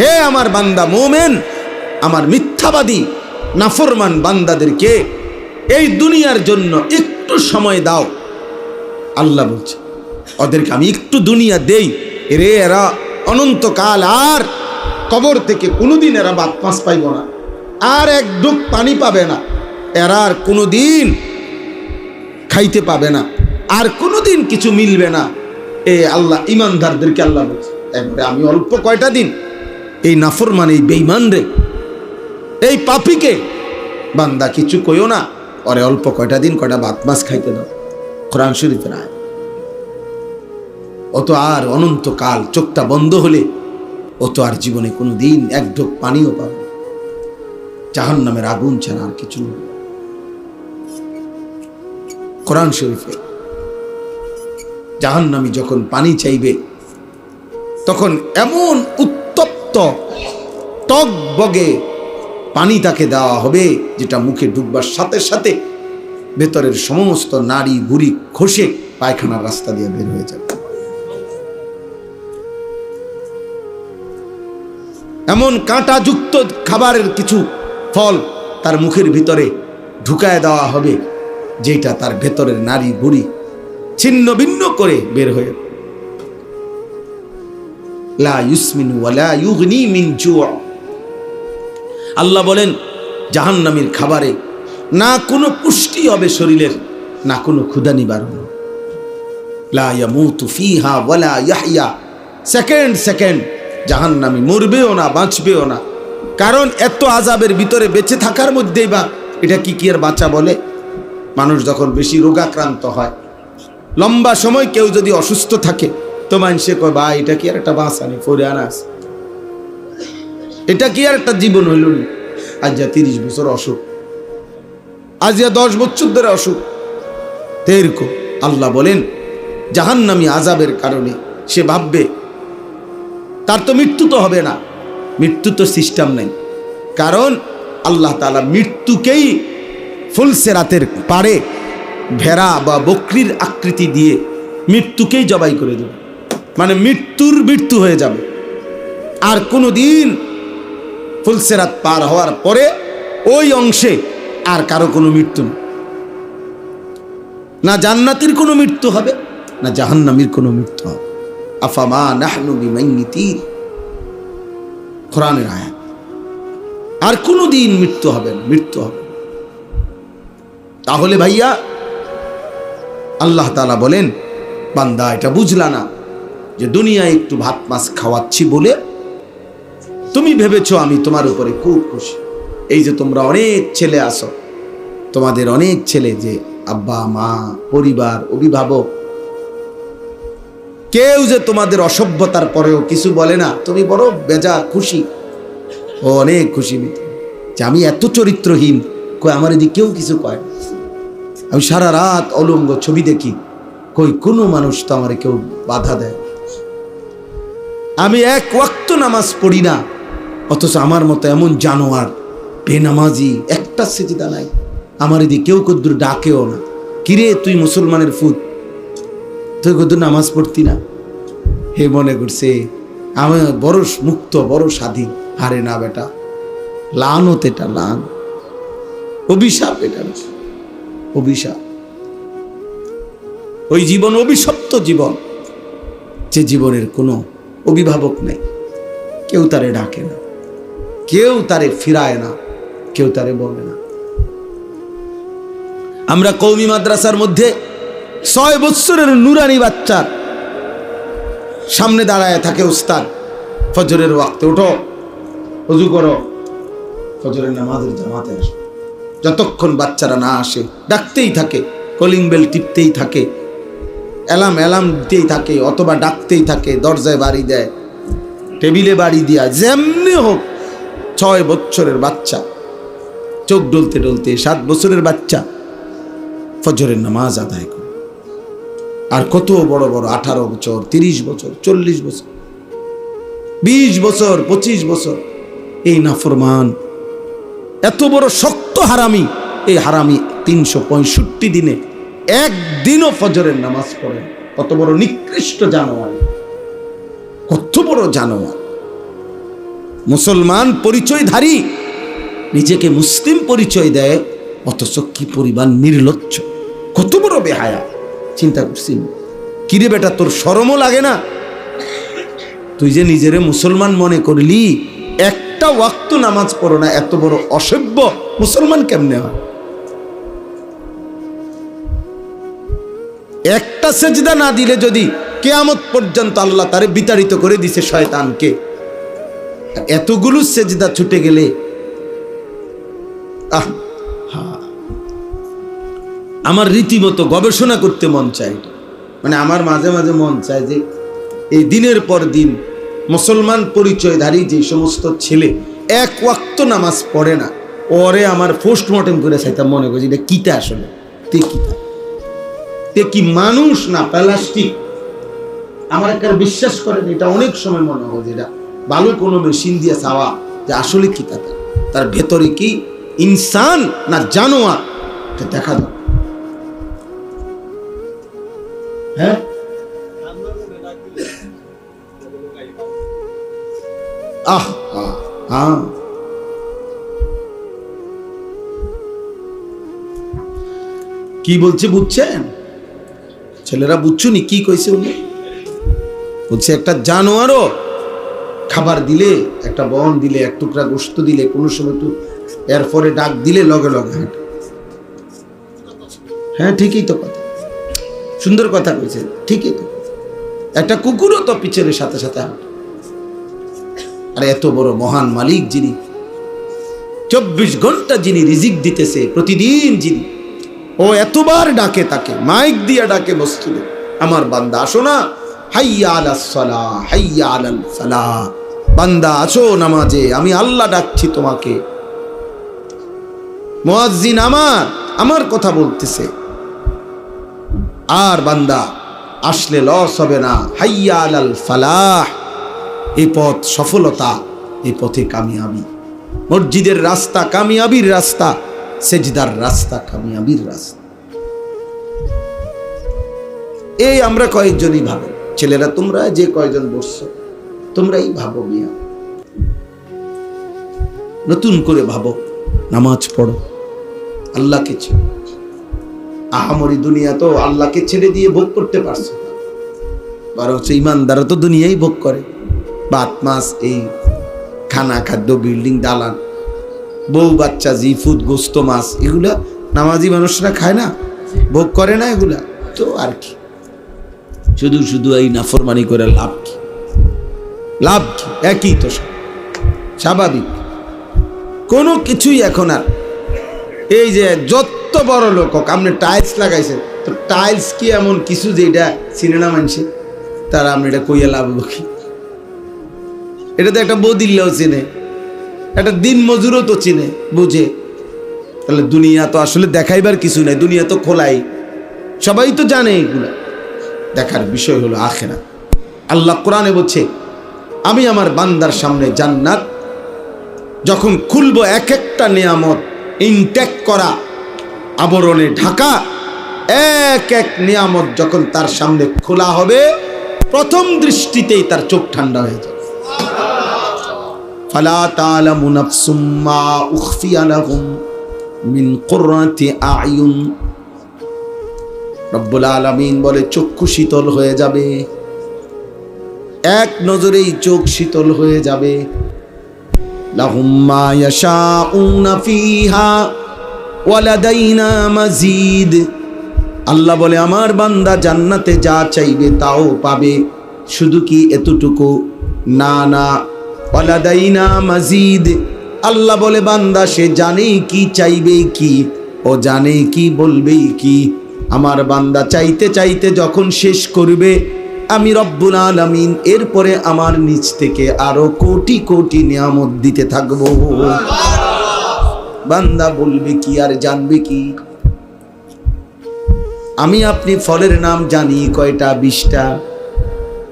হে আমার বান্দা মোমেন, আমার মিথ্যাবাদী, নাফরমান বান্দাদেরকে এই দুনিয়ার জন্য একটু সময় দাও। আল্লাহ বলছে, ওদেরকে আমি একটু দুনিয়া দেই। রে এরা অনন্তকাল আর কবর থেকে কোনোদিন এরা বাদ পাঁচ পাইব না, আর এক ডুব পানি পাবে না। এরা আর কোনোদিন খাইতে পাবে না, আর কোনোদিন কিছু মিলবে না। এ আল্লাহ, ইমানদারদেরকে আল্লাহ বলছে, একবারে আমি অল্প কয়টা দিন এই নাফরমান, এই বেইমান রে এই পাপিকে বান্দা কিছু কইও না পরে অল্প কয়টা দিন, কয়টা ভাত মাছ খাইতে দাও। কোরআন শরীফের আয় ও তো আর অনন্তকাল চোখটা বন্ধ হলে ও তো আর জীবনে কোনো দিন এক ঢোক পানিও পাবে জাহান নামের আগুন ছাড়া আর কিছু নেই। কোরআন শরীফে জাহান্নামী যখন পানি চাইবে, তখন এমন টক বগে পানি তাকে দেওয়া হবে, যেটা মুখে ঢুকবার সাথে সাথে ভেতরের সমস্ত নারী বুড়ি খসে পায়খানার রাস্তা দিয়ে বের হয়ে যাবে। এমন কাঁটাযুক্ত খাবারের কিছু ফল তার মুখের ভিতরে ঢুকায় দেওয়া হবে, যেটা তার ভেতরের নারী বুড়ি ছিন্ন ভিন্ন করে বের হয়ে লা মিন আল্লাহ বলেন, জাহান্নামীর খাবারে না কোনো পুষ্টি হবে শরীরের, না কোনো ক্ষুধা নিবারণ। লা ইয়ামুতু সেকেন্ড সেকেন্ড, জাহান্নামী মরবেও না, বাঁচবেও না। কারণ এত আজাবের ভিতরে বেঁচে থাকার মধ্যেই বা এটা কি কি আর বাঁচা বলে? মানুষ যখন বেশি রোগাক্রান্ত হয়, লম্বা সময় কেউ যদি অসুস্থ থাকে তো মানুষে কয় বা এটা কি আর একটা বাঁচানি ফরে আনাস এটা কি আর একটা জীবন হইল না? আজ যা তিরিশ বছর অসুখ। আজ যা দশ বছর ধরে অসুখ। তেরকম আল্লাহ বলেন, জাহান্নামী আজাবের কারণে সে ভাববে, তার তো মৃত্যু তো হবে না। মৃত্যু তো সিস্টেম নেই। কারণ আল্লাহ তালা মৃত্যুকেই ফুলসেরাতের পারে ভেড়া বা বকরির আকৃতি দিয়ে মৃত্যুকেই জবাই করে দেবে। মানে মৃত্যুর মৃত্যু হয়ে যাবে। আর কোনো দিন ফুলসেরাত পার হওয়ার পরে ওই অংশে আর কারও কোনো মৃত্যু না জান্নাতির কোনো মৃত্যু হবে, না জাহান্নামির কোনো মৃত্যু হবে। আফামা নাহনু বিমাইনিতির কোরআনের আয়াত। আর কোনো দিন মৃত্যু হবে না, মৃত্যু হবে তাহলে ভাইয়া, আল্লাহ তালা বলেন, বান্দা এটা বুঝলা না। যে দুনিয়ায় একটু ভাত মাছ খাওয়াচ্ছি বলে তুমি ভেবেছ আমি তোমার উপরে খুব খুশি এই যে তোমরা অনেক ছেলে আসো তোমাদের অনেক ছেলে যে আব্বা, মা, পরিবার, অভিভাবক, কেউ যে তোমাদের অসভ্যতার পরেও কিছু বলে না, তুমি বড় বেজা খুশি ও অনেক খুশি যে আমি এত চরিত্রহীন, কই আমার এদিকে কেউ কিছু কয়। আমি সারা রাত অলঙ্গ ছবি দেখি, কই কোনো মানুষ তো আমার কেউ বাধা দেয়। আমি এক ওয়াক্ত নামাজ পড়ি না, অথচ আমার মতো এমন জানোয়ার, বেনামাজি, একটা সেজিদা নাই। আমার এদিকে কেউ কদ্দুর ডাকেও না। কিরে তুই মুসলমানের ফুট তুই কদ্দুর নামাজ পড়তি না? হে মনে করছে, আমি বড় মুক্ত, বড় স্বাধীন। হারে না বেটা লান হতে এটা লান। অভিশাপ এটা অভিশাপ। ওই জীবন অভিশপ্ত জীবন, যে জীবনের কোনো অভিভাবক নেই। কেউ তারে ডাকে না। কেউ তারে ফিরায় না। কেউ তারে বলে না। আমরা কৌমি মাদ্রাসার মধ্যে ছয় বৎসরের নুরানি বাচ্চা সামনে দাঁড়ায় থাকে উস্তাদ, ফজরের ওয়াক্তে। উঠো অজু করো, ফজরের নামাজের জামাতে আসো। যতক্ষণ বাচ্চারা না আসে, ডাকতেই থাকে, কলিং বেল টিপতেই থাকে অ্যালাম অ্যালাম দিতেই থাকে, অথবা ডাকতেই থাকে, দরজায় বাড়ি দেয়, টেবিলে বাড়ি দিয়া, যেমনি হোক, ছয় বছরের বাচ্চা, চোখ ডলতে ডলতে, সাত বছরের বাচ্চা, ফজরের নামাজ আদায় করে। আর কত বড় বড় আঠারো বছর, তিরিশ বছর, চল্লিশ বছর, বিশ বছর, পঁচিশ বছর, এই নাফরমান, এত বড় শক্ত হারামি, এই হারামি তিনশো পঁয়ষট্টি দিনে একদিনও ফজরের নামাজ পড়ে কত বড় নিকৃষ্ট জানোয়ার। কত বড় জানোয়ার। মুসলমান পরিচয়ধারী। নিজেকে মুসলিম পরিচয় দেয়, অথচ কি পরিমাণ নির্লজ্জ। কত বড় বেহায়া। চিন্তা করছি কিরে বেটা, তোর সরমও লাগে না? তুই যে নিজেরে মুসলমান মনে করলি, একটা ওয়াক্ত নামাজ পড়ো না, এত বড় অসভ্য। মুসলমান কেমনে হয়? একটা সেজদা না দিলে যদি কেয়ামত পর্যন্ত আল্লাহ তারে বিতাড়িত করে দিছে শয়তানকে, এতগুলো সেজদা ছুটে গেলে আমার রীতিমতো গবেষণা করতে মন চায়। মানে আমার মাঝে মাঝে মন চায় যে এই দিনের পর দিন মুসলমান পরিচয়ধারী যে সমস্ত ছেলে এক ওয়াক্ত নামাজ পড়ে না ওরে আমার পোস্টমর্টেম করে চাইতাম মনে করছি এটা কিতা আসলে তে কিতা কি মানুষ না প্লাস্টিক। আমার একটা বিশ্বাস করেন, এটা অনেক সময় মনে হয় যে এটা ভালো কোনো মেশিন দিয়ে চাওয়া যে আসলে কি তাতে? তার ভেতরে কি ইনসান না জানোয়ার? দেখা দাও হ্যাঁ? আহ আহ। কি বলছে, বুঝছেন? ছেলেরা বুঝছুনি কি কইছে উনি? বলছে, একটা জানোয়ারও খাবার দিলে, একটা বন দিলে, এক টুকরা গোস্ত দিলে, কোনো সময় তো এরপরে ডাক দিলে লগে লগে হাঁটে। হ্যাঁ ঠিকই তো কথা। সুন্দর কথা কইছে, ঠিকই তো। একটা কুকুরও তো পিছনের সাথে সাথে হাঁটে। আর এত বড় মহান মালিক যিনি, চব্বিশ ঘণ্টা যিনি রিজিক দিতেছে, প্রতিদিন যিনি ও এতবার ডাকে তাকে, মাইক দিয়া ডাকে মসজিদে। আমার বান্দা, আসো না। হাইয়া আলাস সালাহ হাইয়া আলাল সালাহ বান্দা, আসো নামাজে, আমি আল্লাহ ডাকছি তোমাকে। মুয়াজ্জিন আমার আমার কথা বলতেছে। আর বান্দা, আসলে লস হবে না। হাইয়া আলাল ফালাহ। এই পথ সফলতা এই পথে কামিয়াবি। মসজিদের রাস্তা কামিয়াবির রাস্তা। সেজদার রাস্তা কামিয়াবির রাস্তা। এই আমরা কয়েকজনই ভাবো, ছেলেরা তোমরা যে কয়জন বসছো, তোমরাই ভাবো মিয়া। নতুন করে ভাবো, নামাজ পড়ো, আল্লাহকে ছেড়ে। আহামরি দুনিয়া তো আল্লাহকে ছেড়ে দিয়ে ভোগ করতে পারছ বরঞ্চ ইমানদারা তো দুনিয়াই ভোগ করে। ভাত মাছ এই খানা খাদ্য, বিল্ডিং, দালান বউ বাচ্চা জি ফুড গোস্ত, মাছ, এগুলা নামাজি মানুষরা খায় না? ভোগ করে না এগুলা? তো আর কি? শুধু শুধু এই নাফরমানি করে লাভ কি? লাভ কি? একই তো সব। স্বাভাবিক। কোনো কিছুই এখন আর এই যে যত বড় লোক আপনি টাইলস লাগাইছেন, তো টাইলস কি এমন কিছু যে যেটা সিনেমা মানছে? তারা আপনি এটা কইয়া লাভ কি? এটা তো একটা বদিল্লাও চিনে। একটা দিন মজুরও তো চিনে, বুঝে। তাহলে দুনিয়া তো আসলে দেখাইবার কিছু নাই, দুনিয়া তো খোলাই। সবাই তো জানে এগুলো। দেখার বিষয় হলো আখেরা আল্লাহ কোরআনে বলছে, আমি আমার বান্দার সামনে জান্নাত, যখন খুলব এক একটা নিয়ামত ইনটেক করা, আবরণে ঢাকা, এক এক নিয়ামত যখন তার সামনে খোলা হবে, প্রথম দৃষ্টিতেই তার চোখ ঠান্ডা হয়ে যাবে। ফালা তালামু নাফসুম মা উখফিয়া লাহুম মিন কুররাতি আয়ুন রব্বুল আলামিন বলে, চক্ষু শীতল হয়ে যাবে। এক নজরেই চোখ শীতল হয়ে যাবে। লাহুম মা ইয়াশাউনা ফিহা ওয়ালাদাইনা মাজিদ আল্লাহ বলে, আমার বান্দা জান্নাতে যা চাইবে তাও পাবে। শুধু কি এতটুকু? না না। ওয়ালাদাইনা মাজিদ। আল্লাহ বলে, বান্দা, সে জানে কি চাইবে কি? ও জানে কি, বলবে কি? আমার বান্দা চাইতে চাইতে যখন শেষ করবে, আমি রব্বুল আলামিন এরপরে আমার নিচ থেকে আরও কোটি কোটি নিয়ামত দিতে থাকব। বান্দা বলবে কি আর জানবে কি? আমি আপনি ফলের নাম জানি, কয়টা? বিশটা।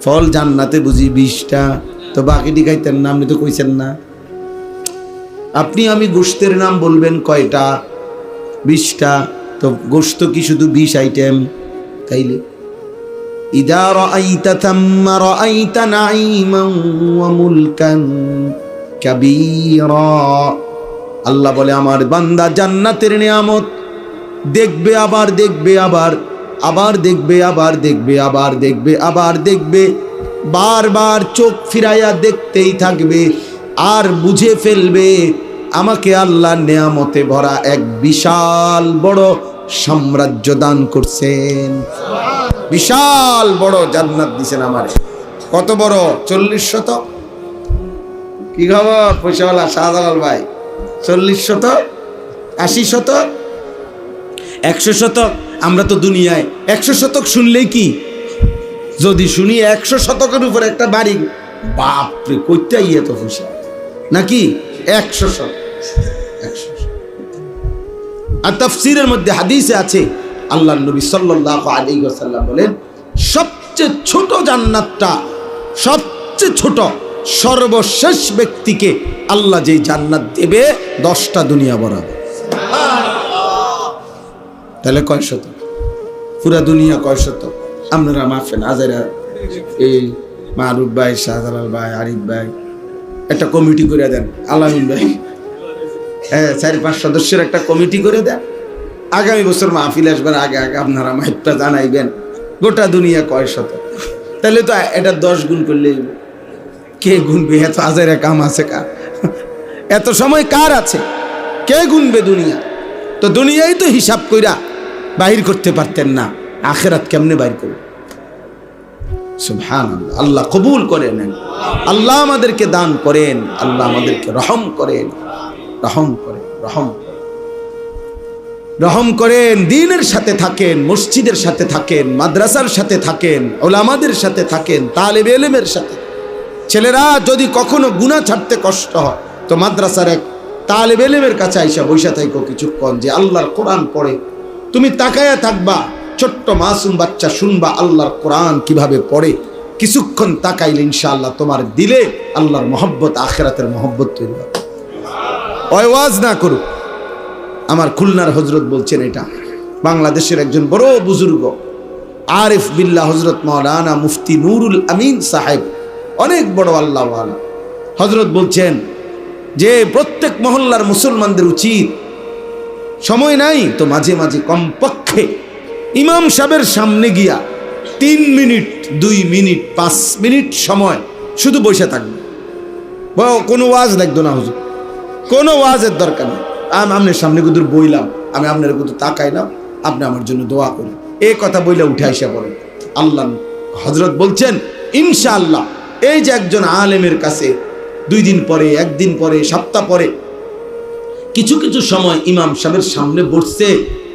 ফল জান্নাতে বুঝি বিশটা। তো বাকিটি খাইতেন না আপনি তো কইছেন না। আপনি আমি গোস্তের নাম বলবেন কয়টা? বিশটা। তো গোস্ত কি শুধু বিশ আইটেম? তাইলে। আল্লাহ বলে, আমার বান্দা জান্নাতের নিয়ামত। দেখবে আবার দেখবে আবার আবার দেখবে আবার দেখবে আবার দেখবে আবার দেখবে। বারবার চোখ ফিরাইয়া দেখতেই থাকবে, আর বুঝে ফেলবে আমাকে আল্লাহ নেয়ামতে ভরা এক বিশাল বড় সাম্রাজ্য দান করছেন। বিশাল বড় জান্নাত দিছেন আমার। কত বড়? চল্লিশ শতক কি খবর পয়সাওয়ালা শাহজালাল ভাই? চল্লিশ শতক আশি শতক একশো শতক? আমরা তো দুনিয়ায়। একশো শতক শুনলেই কি? যদি শুনি একশো শতকের উপর একটা বাড়ি, বাপরে, কইতে ইয়ে তো খুশি। নাকি? একশো শতক একশো আর তফসিরের মধ্যে হাদিসে আছে আল্লাহ নবী সাল্লাল্লাহু আলাইহি ওয়াসাল্লাম বলেন, সবচেয়ে ছোট জান্নাতটা, সবচেয়ে ছোট, সর্বশেষ ব্যক্তিকে আল্লাহ যেই জান্নাত দেবে, দশটা দুনিয়া বরাবর। তাহলে কয় শত পুরা দুনিয়া কয় শত আপনারা মাফেন আজারা এই মারুফ ভাই, শাহজালাল ভাই, আরিফ ভাই, একটা কমিটি করে দেন, আলামিন ভাই। হ্যাঁ চার, পাঁচ সদস্যের একটা কমিটি করে দেন। আগামী বছর মাহফিল আসবার আগে আগে আপনারা মাইকটা জানাইবেন। গোটা দুনিয়া কয় শত তাহলে তো এটা দশ গুণ করলে কে গুনবে? এত হাজারে কাম আছে কার? এত সময় কার আছে? কে গুনবে দুনিয়া? তো দুনিয়াই তো হিসাব কইরা বাহির করতে পারতেন না। আখেরাত কেমনে বাইর করবে? সুবহান আল্লাহ কবুল করে নেন আল্লাহ আমাদেরকে দান করেন। আল্লাহ আমাদেরকে রহম করেন। রহম করেন, রহম রহম করেন, দিনের সাথে থাকেন, মসজিদের সাথে থাকেন, মাদ্রাসার সাথে থাকেন, ওলামাদের সাথে থাকেন, তালেব এলেমের সাথে। ছেলেরা যদি কখনো গুণা ছাড়তে কষ্ট হয়, তো মাদ্রাসার এক তালেব এলেমের কাছে আইসা বৈশা থাইকো কিছুক্ষণ যে আল্লাহর কোরআন পড়ে। তুমি তাকায়া থাকবা ছোট্ট মাসুম বাচ্চা শুনবা আল্লাহর কোরআন কীভাবে পড়ে। কিছুক্ষণ তাকাইলে ইনশাআল্লাহ তোমার দিলে আল্লাহর মহব্বত, আখেরাতের মহব্বত তৈরি হবে। ওয়াজ না করুক। আমার খুলনার হজরত বলছেন এটা। বাংলাদেশের একজন বড় বুজুর্গ, আরিফ বিল্লাহ হজরত মৌলানা মুফতি নুরুল আমিন সাহেব, অনেক বড় আল্লাহ হজরত বলছেন যে, প্রত্যেক মহল্লার মুসলমানদের উচিত, সময় নাই তো মাঝে মাঝে কমপক্ষে ইমাম সাহেবের সামনে গিয়া তিন মিনিট, দুই মিনিট, পাঁচ মিনিট সময় শুধু বসে থাকবে। কোনো ওয়াজ দেখতো না হুজুর? কোনো ওয়াজের দরকার নেই। আমি আপনার সামনে কুদুর বইলাম, আমি আপনার কুদুর তাকাইলাম আপনি আমার জন্য দোয়া করেন। এই কথা বইলে উঠে আসা পড়েন আল্লাহ হজরত বলছেন, ইনশাআল্লাহ, এই যে একজন আলেমের কাছে দুই দিন পরে, একদিন পরে, সপ্তাহ পরে, কিছু কিছু সময় ইমাম সাহেবের সামনে বসছে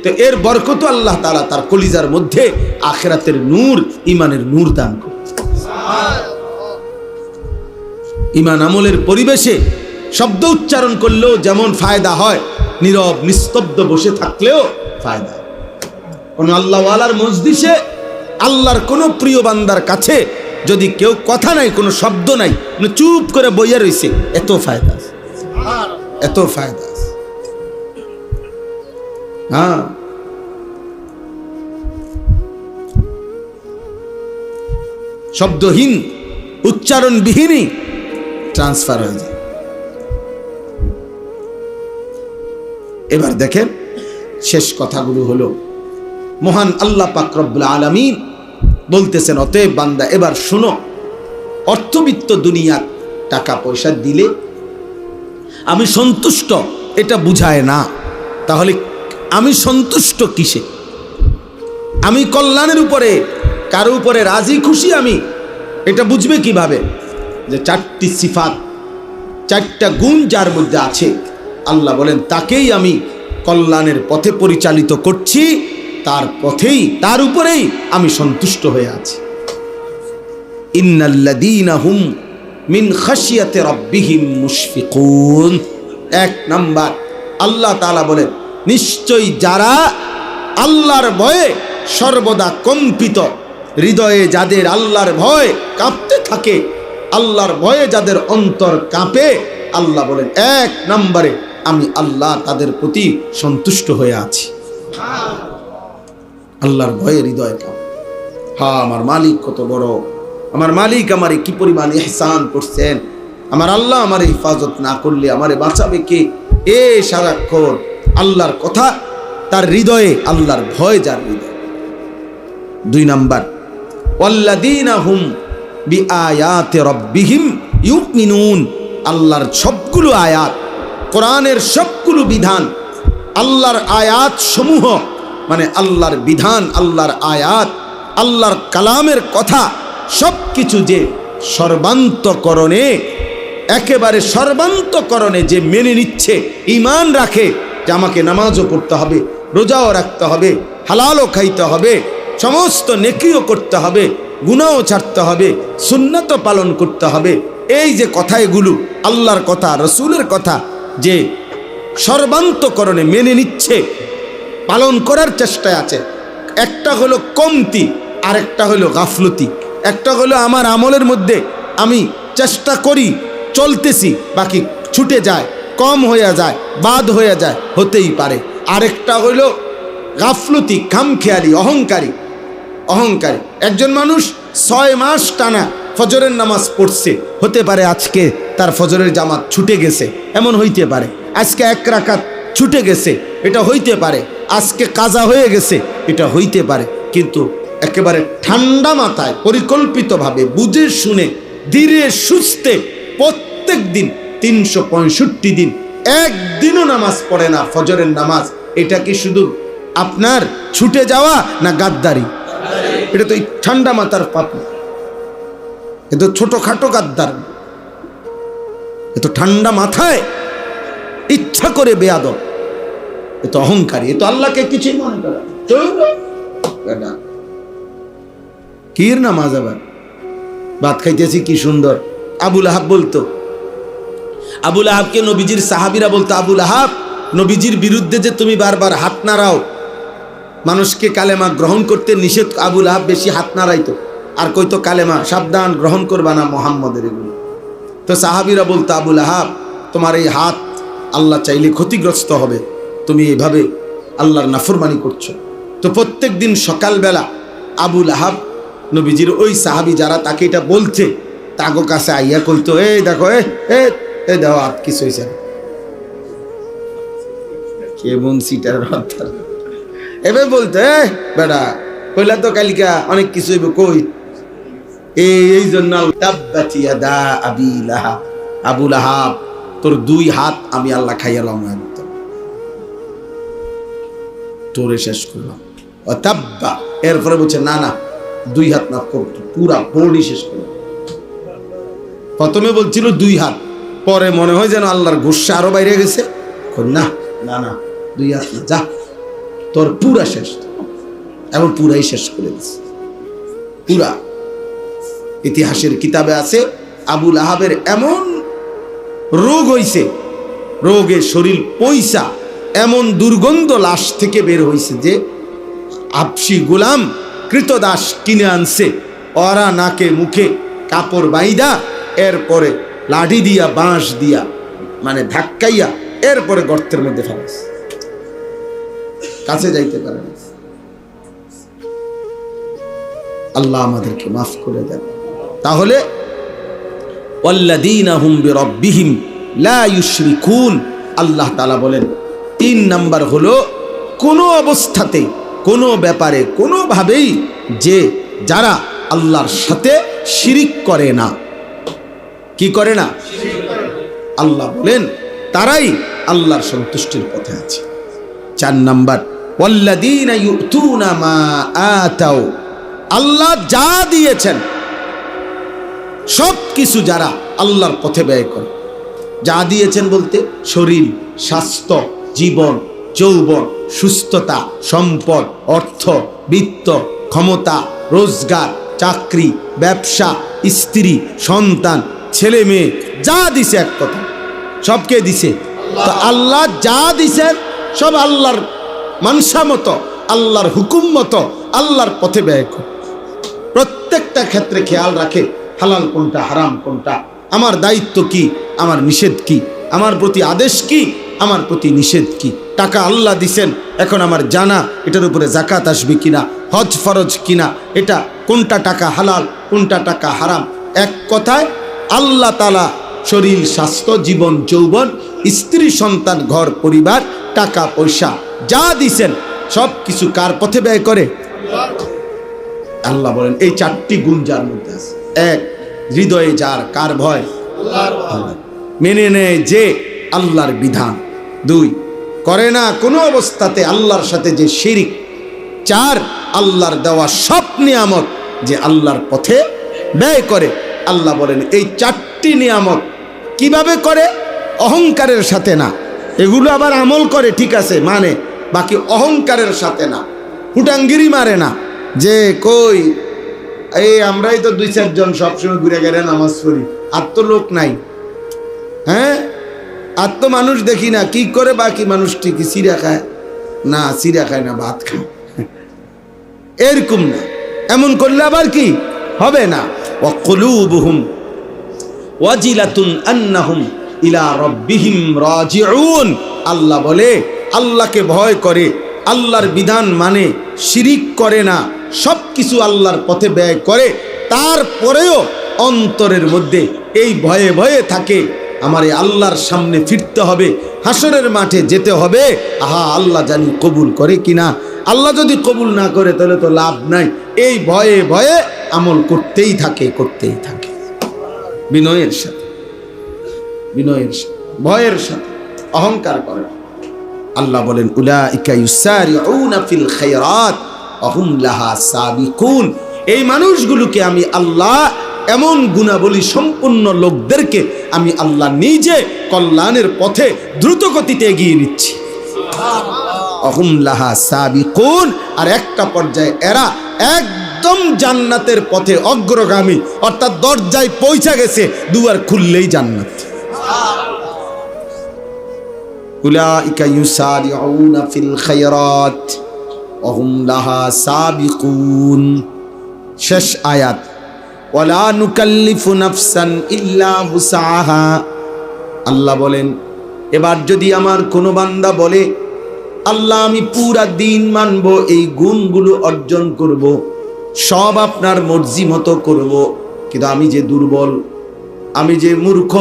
তো এর বরকত আল্লাহ তালা তার কলিজার মধ্যে আখেরাতের নূর ইমানের নূর দান ইমান আমলের পরিবেশে শব্দ উচ্চারণ করলেও যেমন ফায়দা হয়, নীরব, নিস্তব্ধ বসে থাকলেও ফায়দা। কোনো আল্লাহওয়ালার মসজিষে আল্লাহর কোনো প্রিয় বান্দার কাছে যদি কেউ কথা নাই, কোনো শব্দ নাই চুপ করে বইয়া রইছে, এত ফায়দা এত ফায়দা হ্যাঁ। শব্দহীন, উচ্চারণবিহীনই ট্রান্সফার হয়ে যায়। এবার দেখেন, শেষ কথাগুলো হলো, মহান আল্লাহ পাকরবুল আলমিন বলতেছেন, অতএব বান্দা, এবার শোনো, অর্থবিত্ত দুনিয়া টাকা পয়সা দিলে আমি সন্তুষ্ট, এটা বুঝায় না। তাহলে আমি সন্তুষ্ট কিসে? আমি কল্যাণের উপরে, কারও উপরে রাজি, খুশি আমি? এটা বুঝবে কীভাবে? যে চারটি সিফাত, চারটা গুণ যার মধ্যে আছে। আল্লাহ বলেন, তাকেই আমি কল্যাণের পথে পরিচালিত করছি, তার পথেই, তার উপরেই আমি সন্তুষ্ট হয়ে আছি। ইন্নাল্লাযীনা হুম মিন খাশিয়াতি রাব্বিহিম মুশফিকুন। এক নাম্বার, আল্লাহ তালা বলেন নিশ্চয়ই যারা আল্লাহর ভয়ে সর্বদা কম্পিত, হৃদয়ে যাদের আল্লাহর ভয় কাঁপতে থাকে, আল্লাহর ভয়ে যাদের অন্তর কাঁপে, আল্লাহ বলেন, এক নম্বরে আমি আল্লাহ তাদের প্রতি সন্তুষ্ট হয়ে আছি। আল্লাহর ভয়ে হৃদয় কাঁপে। হা, আমার মালিক কত বড়। আমার মালিক আমারে কি পরিমাণ ইহসান করছেন? আমার আল্লাহ আমার হেফাজত না করলে আমারে বাঁচাবে কে? এ সারাক্ষণ আল্লাহর কথা, তার হৃদয়ে আল্লাহর ভয় যার হৃদয়। দুই নাম্বার ওয়াল্লাদিনা হুম বিআয়াতি রব্বিহিম ইউমিনুন, আল্লাহর সবগুলো আয়াত, কোরআনের সবগুলো বিধান, আল্লাহর আয়াত সমূহ মানে আল্লাহর বিধান, আল্লাহর আয়াত, আল্লাহর কালামের কথা সব কিছু যে সর্বান্তকরণে, একেবারে সর্বান্তকরণে যে মেনে নিচ্ছে ইমান রাখে যে আমাকে নামাজও পড়তে হবে, রোজাও রাখতে হবে, হালালও খাইতে হবে, সমস্ত নেকিও করতে হবে গুণাও ছাড়তে হবে সুন্নত পালন করতে হবে। এই যে কথা এগুলো, আল্লাহর কথা, রসুলের কথা যে সর্বান্তকরণে মেনে নিচ্ছে, পালন করার চেষ্টায় আছে। একটা হলো কমতি আর একটা হলো গাফলতি। একটা হলো আমার আমলের মধ্যে আমি চেষ্টা করি, চলতেছি, বাকি ছুটে যায়। কম হয়ে যায়, বাদ হয়ে যায়, হতেই পারে। আরেকটা হলো গাফলতি, খামখেয়ালি, অহংকারী। অহংকারী। একজন মানুষ ছয় মাস টানা ফজরের নামাজ পড়ছে, হতে পারে আজকে তার ফজরের জামাত ছুটে গেছে, এমন হইতে পারে। আজকে এক রাকাত ছুটে গেছে, এটা হইতে পারে। আজকে কাজা হয়ে গেছে, এটা হইতে পারে। কিন্তু একেবারে ঠান্ডা মাথায়, পরিকল্পিতভাবে, বুঝে শুনে, ধীরে সুস্থে প্রত্যেক দিন তিনশো পঁয়ষট্টি দিন। একদিনও নামাজ পড়ে না, ফজরের নামাজ। এটা কি শুধু আপনার ছুটে যাওয়া না গাদ্দারি? এটা তো ঠান্ডা মাথার পাপ। এ তো ছোটখাটো গাদ্দার। এ তো ঠান্ডা মাথায় ইচ্ছা করে বেয়াদব। এ তো অহংকারী। এ তো আল্লাহকে কিছুই মনে করে কির নামাজ আবার? ভাত খাইতেছি কি সুন্দর। আবুল আহাব বলতো আবুল আহাবকে নবীজির সাহাবিরা বলতো, আবুল আহাব, নবীজির বিরুদ্ধে যে তুমি বারবার হাত নাড়াও, মানুষকে কালেমা গ্রহণ করতে নিষেধ, আবুল আহাব বেশি হাত নাড়াইতো। আর কইতো, কালেমা সাবধান, গ্রহণ করবা না মোহাম্মদের এগুলো। তো সাহাবিরা বলতো, আবুল আহাব, তোমার এই হাত আল্লাহ চাইলে ক্ষতিগ্রস্ত হবে। তুমি এভাবে আল্লাহর নাফরমানি করছ। তো প্রত্যেক দিন সকালবেলা আবুল আহাব, নবীজির ওই সাহাবি যারা তাকে এটা বলছে, তাগো কাছে আইয়া কইতো, এই দেখো এ কিছু কেমন সিটার এবার বলতো বেড়া তো কালিকা অনেক কিছু কই? এই জন্য তোর দুই হাত আমি আল্লাহ খাইয়ালাম একদম তোরে শেষ করলাম। ও তাব্বা, এরপরে বলছে, না না, দুই হাত না করতো পুরা বডি শেষ করলাম। প্রথমে বলছিল দুই হাত। পরে মনে হয় যেন আল্লাহর গুসা আরও বাইরে গেছে। না না না দুই হাত না যা। তোর পুরা শেষ। এবং পুরাই শেষ করে দিছে। পুরা। ইতিহাসের কিতাবে আছে আবুল আহাবের এমন রোগ হইছে, রোগে শরীর পয়সা এমন দুর্গন্ধ লাশ থেকে বের হইছে যে আপসি গোলাম কৃতদাস কিনে আনছে। অরা নাকে মুখে কাপড় বাইদা এরপরে লাঠি দিয়া, বাঁশ দিয়া মানে ধাক্কাইয়া এরপরে গর্তের মধ্যে ফেলাস। কাছে যাইতে পারে না। আল্লাহ আমাদেরকে মাফ করে দেন। তাহলে লা আল্লাহ তাআলা বলেন, তিন নাম্বার হলো, কোনো অবস্থাতে, কোনো ব্যাপারে কোনোভাবেই যে যারা আল্লাহর সাথে শিরিক করে না কি করে না? আল্লাহ বলেন, তারাই আল্লাহর সন্তুষ্টির পথে আছে। চার নাম্বার আল্লাহ যা দিয়েছেন সব কিছু যারা আল্লাহর পথে ব্যয় করে, যা দিয়েছেন বলতে শরীর, স্বাস্থ্য, জীবন, যৌবন, সুস্থতা, সম্পদ, অর্থ, বিত্ত, ক্ষমতা, রোজগার, চাকরি, ব্যবসা, স্ত্রী, সন্তান ছেলে মেয়ে, যা দিছে এক কথা, সবকে দিছে। তো আল্লাহ যা দিছেন, সব আল্লাহর মানসা মতো, আল্লাহর হুকুম মতো, আল্লাহর পথে ব্যয় প্রত্যেকটা ক্ষেত্রে খেয়াল রাখে, হালাল কোনটা, হারাম কোনটা, আমার দায়িত্ব কি, আমার নিষেধ কি, আমার প্রতি আদেশ কি, আমার প্রতি নিষেধ কি। টাকা আল্লাহ দিছেন, এখন আমার জানা, এটার উপরে জাকাত আসবে কিনা, হজ ফরজ কিনা, এটা কোনটা টাকা হালাল, কোনটা টাকা হারাম, এক কথায় আল্লাহ তালা শরীর, স্বাস্থ্য, জীবন, যৌবন, স্ত্রী, সন্তান, ঘর, পরিবার, টাকা, পয়সা যা দিছেন সব কিছু কার পথে ব্যয় করে? আল্লাহ বলেন, এই চারটি গুণ যার মধ্যে আছে। এক, হৃদয়ে যার কার ভয়? মেনে নেয় যে আল্লাহর বিধান। দুই, করে না কোনো অবস্থাতে আল্লাহর সাথে যে শিরিক। চার, আল্লাহর দেওয়া সব নিয়ামত যে আল্লাহর পথে ব্যয় করে। আল্লাহ বলেন, এই চারটি নিয়ামত কীভাবে করে? অহংকারের সাথে না। এগুলো আবার আমল করে, ঠিক আছে মানে বাকি অহংকারের সাথে না। হুটাঙ্গিরি মারে না। যে, কই? এই আমরাই তো দুই চারজন সবসময় ঘুরে গেলে নামাজ পড়ি। আর তো লোক নাই। হ্যাঁ? আর তো মানুষ দেখি না। কি করে বাকি মানুষটি কি সিরা খায়? না, সিরা খায় না, ভাত খায়। এরকম না। এমন করলে আবার কি? হবে না। ওয়াকুলুবুহুম ওয়াজিলাতুন আন্নাহুম ইলা রাব্বিহিম রাজিউন। আল্লাহ বলে, আল্লাহকে ভয় করে, আল্লাহর বিধান মানে শিরিক করে না সব কিছু আল্লাহর পথে ব্যয় করে। তারপরেও অন্তরের মধ্যে এই ভয়ে ভয়ে থাকে, আমার এই আল্লাহর সামনে ফিরতে হবে, হাসরের মাঠে যেতে হবে। আহা, আল্লাহ জানি কবুল করে কিনা। আল্লাহ যদি কবুল না করে, তাহলে তো লাভ নাই। এই ভয়ে ভয়ে আমল করতেই থাকে করতেই থাকে। বিনয়ের সাথে বিনয়ের সাথে, ভয়ের সাথে অহংকার করে। আল্লাহ বলেন এই মানুষগুলোকে আমি আল্লাহ এমন গুণাবলী সম্পূর্ণ লোকদেরকে আমি আল্লাহ নিজে কল্যাণের পথে দ্রুত গতিতে এগিয়ে নিচ্ছি। অহুম লাহা সাবিকুন। আর একটা পর্যায়ে এরা একদম জান্নাতের পথে অগ্রগামী, অর্থাৎ দরজায় পৌঁছা গেছে, দুয়ার খুললেই জান্নাত। শেষ আয়াত আল্লাহ বলেন, এবার যদি আমার কোনো বান্দা বলে আল্লাহ, আমি পুরা দিন মানব, এই গুণগুলো অর্জন করব। সব আপনার মর্জি মতো করব। কিন্তু আমি যে দুর্বল, আমি যে মূর্খ,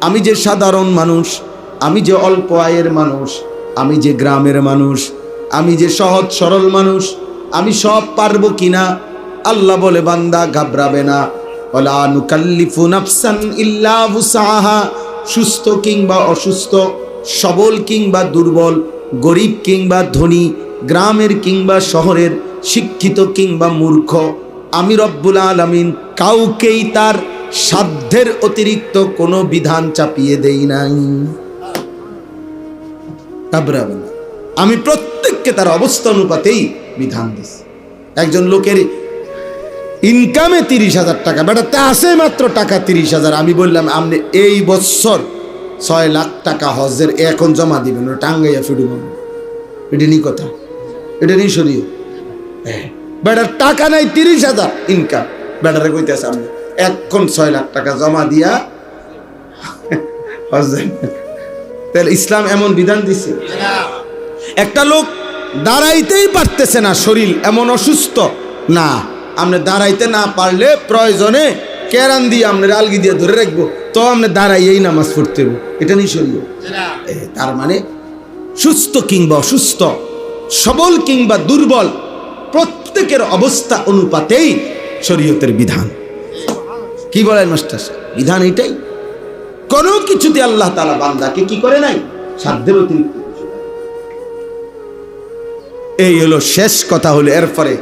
আমি যে সাধারণ মানুষ, আমি যে অল্প আয়ের মানুষ, আমি যে গ্রামের মানুষ, আমি যে সহজ সরল মানুষ, আমি সব পারব কিনা? আল্লাহ বলে, বান্দা ঘাবড়াবে না। সুস্থ কিংবা অসুস্থ, সবল কিংবা দুর্বল গরিব কিংবা ধনী, গ্রামের কিংবা শহরের, শিক্ষিত কিংবা মূর্খ, আমি রব্বুল আলামিন কাউকেই তার সাধ্যের অতিরিক্ত কোনো বিধান চাপিয়ে দেই নাই। আমি প্রত্যেককে তার অবস্থা অনুপাতেই বিধান দিছি। একজন লোকের ইনকামে তিরিশ হাজার টাকা বেটাতে আসে মাত্র টাকা তিরিশ হাজার, আমি বললাম আপনি এই বছর ছয় লাখ টাকা হজের এখন জমা দিবেন টাঙ্গাইয়া ফিডু এটা নি কথা? এটা নি সরিয়ে বেটার টাকা নাই, তিরিশ হাজার ইনকাম বেটারে কইতেছে আপনি এখন ছয় লাখ টাকা জমা দিয়া হজ তাহলে ইসলাম এমন বিধান দিছে? একটা লোক দাঁড়াইতেই পারতেছে না শরীর এমন অসুস্থ। না, আপনি দাঁড়াইতে না পারলে প্রয়োজনে কেরান দিয়ে আপনার আলগি দিয়ে ধরে রাখব। তো আপনি দাঁড়াইয়েই নামাজ পড়তে এটা নিয়ে শরীর তার মানে সুস্থ কিংবা অসুস্থ, সবল কিংবা দুর্বল, প্রত্যেকের অবস্থা অনুপাতেই শরীয়তের বিধান। কি বলেন মাস্টার বিধান এটাই। কোনো কিছুতে আল্লাহ তালা বান্দাকে কি করে নাই? সাধ্যের অতিরিক্ত এই হলো শেষ কথা হলো। এরপরে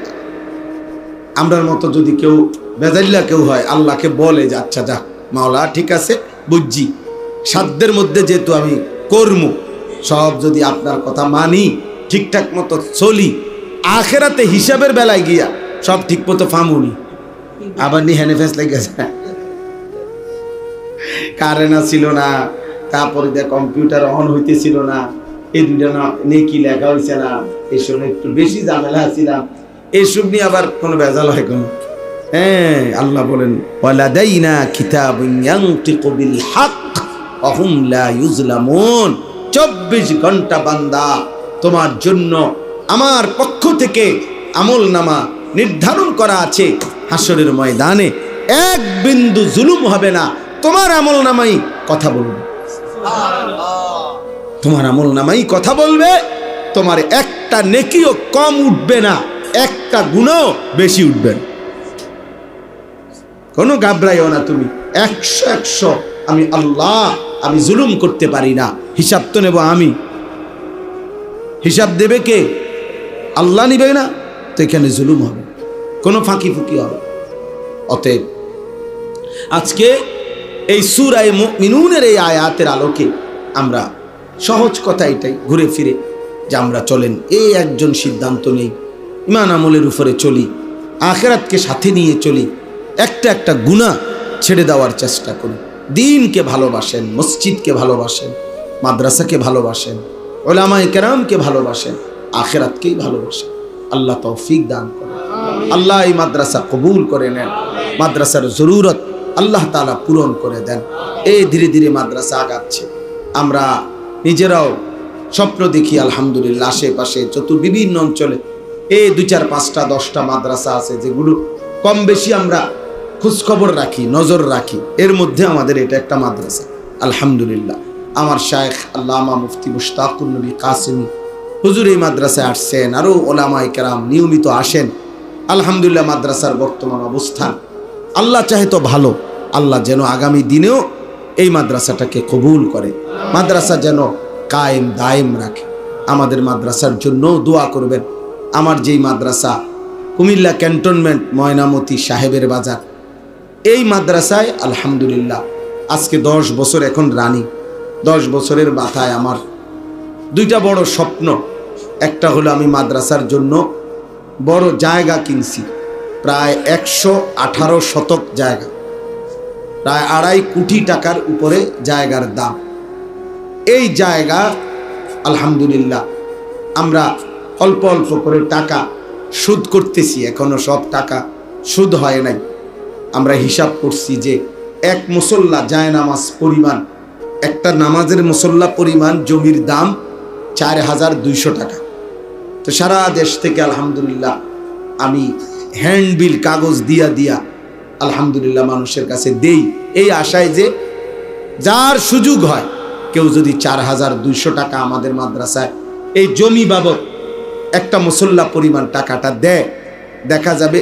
আমরার মতো যদি কেউ বেজাল্লা কেউ হয়, আল্লাহকে বলে যে আচ্ছা যা। মাওলা, ঠিক আছে? বুঝছি। সাধ্যের মধ্যে যেহেতু আমি কর্ম, সব যদি আপনার কথা মানি, ঠিকঠাক মতো চলি। আখেরাতে হিসাবের বেলায় গিয়া সব ঠিক মতো ফামুনি। আবার নিহানে ফেস লেগেছে কারেন্ট ছিল না, তারপরে দিয়ে কম্পিউটার অন হইতেছিল না এই দুইটা না নেকি লেখা হয়েছে না, এসব একটু বেশি ঝামেলা ছিলাম। এসব নিয়ে আবার কোনো ভেজাল হয় কোনো। হ্যাঁ আল্লাহ বলেন, ওয়ালাদাইনা কিতাবুন ইয়ানতিকু বিল হক অহুম লা ইউজলামুন। 24 ঘণ্টা বান্দা তোমার জন্য আমার পক্ষ থেকে আমল নামা নির্ধারণ করা আছে। হাসরের ময়দানে এক বিন্দু জুলুম হবে না। তোমার আমল নামাই কথা বলবে। তোমার আমল নামাই কথা বলবে, তোমার একটা নেকিও কম উঠবে না, একটা গুণও বেশি উঠবে না। কোনো ঘাবড়াইও না তুমি। একশো একশো। আমি আল্লাহ, আমি জুলুম করতে পারি না। হিসাব তো নেব আমি। হিসাব দেবে কে? আল্লাহ নিবে না, তো এখানে জুলুম হবে। কোনো ফাঁকি ফুকি হবে। অতএব আজকে এই সুরায় মিনুনের এই আয়াতের আলোকে আমরা সহজ কথা এটাই ঘুরে ফিরে যে আমরা চলেন। এই একজন সিদ্ধান্ত নেই। ইমান আমলের উপরে চলি। আখেরাতকে সাথে নিয়ে চলি। একটা একটা গুণা ছেড়ে দেওয়ার চেষ্টা করি দিনকে ভালোবাসেন, মসজিদকে ভালোবাসেন, মাদ্রাসাকে ভালোবাসেন, ওলামায় কেরামকে ভালোবাসেন, আখেরাতকেই ভালোবাসেন। আল্লাহ তৌফিক দান করেন। আল্লাহ এই মাদ্রাসা কবুল করে নেন। মাদ্রাসার জরুরত আল্লাহ তালা পূরণ করে দেন। এই ধীরে ধীরে মাদ্রাসা আগাচ্ছে। আমরা নিজেরাও স্বপ্ন দেখি, আলহামদুলিল্লাহ, আশেপাশে চতুর বিভিন্ন অঞ্চলে এই দু চার পাঁচটা দশটা মাদ্রাসা আছে, যেগুলো কম বেশি আমরা খোঁজখবর রাখি, নজর রাখি। এর মধ্যে আমাদের এটা একটা মাদ্রাসা। আলহামদুলিল্লাহ। আমার শায়েখ আল্লামা মুফতি মুশতাকুর নবী কাসিমি হুজুর এই মাদ্রাসায় আসছেন আরও ওলামাই কেরাম নিয়মিত আসেন। আলহামদুলিল্লাহ মাদ্রাসার বর্তমান অবস্থান আল্লাহ চাহে তো ভালো। আল্লাহ যেন আগামী দিনেও এই মাদ্রাসাটাকে কবুল করে। মাদ্রাসা যেন কায়েম দায়েম রাখে। আমাদের মাদ্রাসার জন্যও দোয়া করবেন। আমার যেই মাদ্রাসা, কুমিল্লা ক্যান্টনমেন্ট ময়নামতি সাহেবের বাজার এই মাদ্রাসায় আলহামদুলিল্লাহ, আজকে দশ বছর এখন রানী। দশ বছরের মাথায় আমার দুইটা বড় স্বপ্ন। একটা হলো আমি মাদ্রাসার জন্য বড় জায়গা কিনছি, প্রায় একশো আঠারো শতক জায়গা। প্রায় আড়াই কোটি টাকার উপরে জায়গার দাম। এই জায়গা, আলহামদুলিল্লাহ, আমরা অল্প অল্প করে টাকা সুদ করতেছি, এখনও সব টাকা সুদ হয় নাই। আমরা হিসাব করছি যে এক মুসল্লা যায় নামাজ পরিমাণ একটা নামাজের মুসল্লা পরিমাণ জমির দাম চার হাজার দুইশো টাকা। তো সারা দেশ থেকে আলহামদুলিল্লাহ আমি হ্যান্ডবিল, কাগজ দিয়া দিয়া আলহামদুলিল্লাহ মানুষের কাছে দেই। এই আশায় যে যার সুযোগ হয়, কেউ যদি চার হাজার দুইশো টাকা আমাদের মাদ্রাসায় এই জমি বাবদ একটা মুসল্লা পরিমাণ টাকাটা দেয়, দেখা যাবে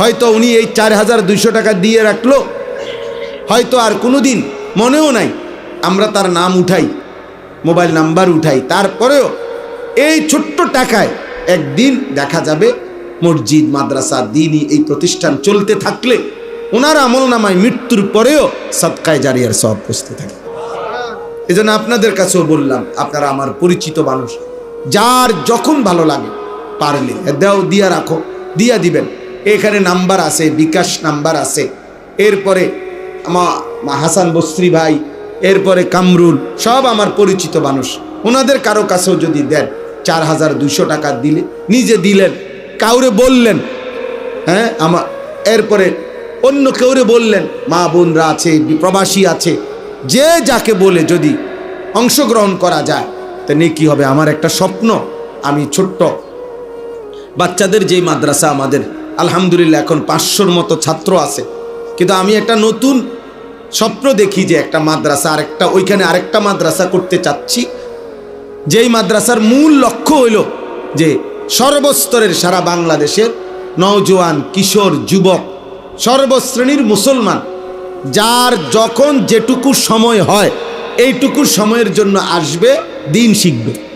হয়তো উনি এই চার হাজার দুইশো টাকা দিয়ে রাখল। হয়তো আর কোনো দিন মনেও নাই, আমরা তার নাম উঠাই, মোবাইল নাম্বার উঠাই। তারপরেও এই ছোট্ট টাকায় একদিন দেখা যাবে মসজিদ, মাদ্রাসা, দিনই এই প্রতিষ্ঠান চলতে থাকলে ওনার আমল নামায় মৃত্যুর পরেও সৎকায় জারিয়ার সব বসতে থাকে। এই জন্য আপনাদের কাছেও বললাম, আপনারা আমার পরিচিত মানুষ, যার যখন ভালো লাগে পারলে দেও, দিয়া রাখো, দিয়া দিবেন। এখানে নাম্বার আছে, বিকাশ নাম্বার আছে। এরপরে আমার হাসান বস্ত্রী ভাই, এরপরে কামরুল, সব আমার পরিচিত মানুষ। ওনাদের কারও কাছেও যদি দেন চার হাজার দুশো টাকা দিলে, নিজে দিলেন, কাউরে বললেন হ্যাঁ আমার এরপরে অন্য কেউরে বললেন, মা বোনরা আছে, প্রবাসী আছে, যে যাকে বলে যদি অংশগ্রহণ করা যায়, তা নিয়ে কী হবে আমার একটা স্বপ্ন, আমি ছোট্ট। বাচ্চাদের যেই মাদ্রাসা আমাদের আলহামদুলিল্লাহ, এখন পাঁচশোর মতো ছাত্র আছে। কিন্তু আমি একটা নতুন স্বপ্ন দেখি যে একটা মাদ্রাসা, আরেকটা, ওইখানে আরেকটা মাদ্রাসা করতে চাচ্ছি। যেই মাদ্রাসার মূল লক্ষ্য হইল যে সর্বস্তরের সারা বাংলাদেশের নওজোয়ান, কিশোর, যুবক, সর্বশ্রেণীর মুসলমান, যার যখন যেটুকু সময় হয়, এইটুকু সময়ের জন্য আসবে, দিন শিখবে।